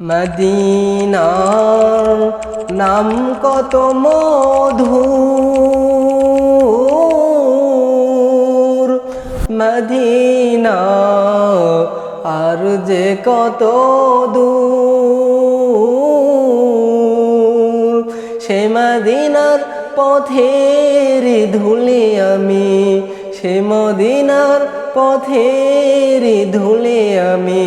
মদিনার নাম কত মধু মদিনা আর যে কত দূর। সে মদিনার পথের ধুলি আমি, সে মদিনার পথের ধুলি আমি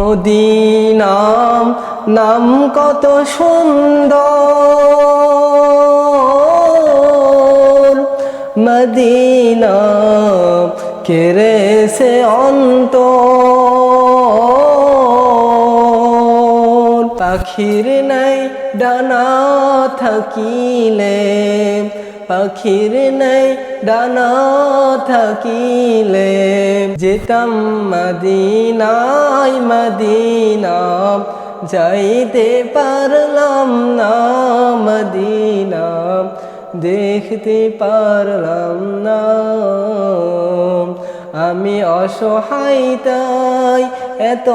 মদিনাম নাম কত সুন্দর। মদিনা সে পাখির নাই ডানা থাকিলে, পাখির নাই ডানা থাকিলে। যেতাম মদিনায় মদিনা, যাইতে পারলাম না মদিনা, দেখতে পারলাম না। আমি অসহায় তাই এত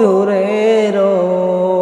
দূরে রই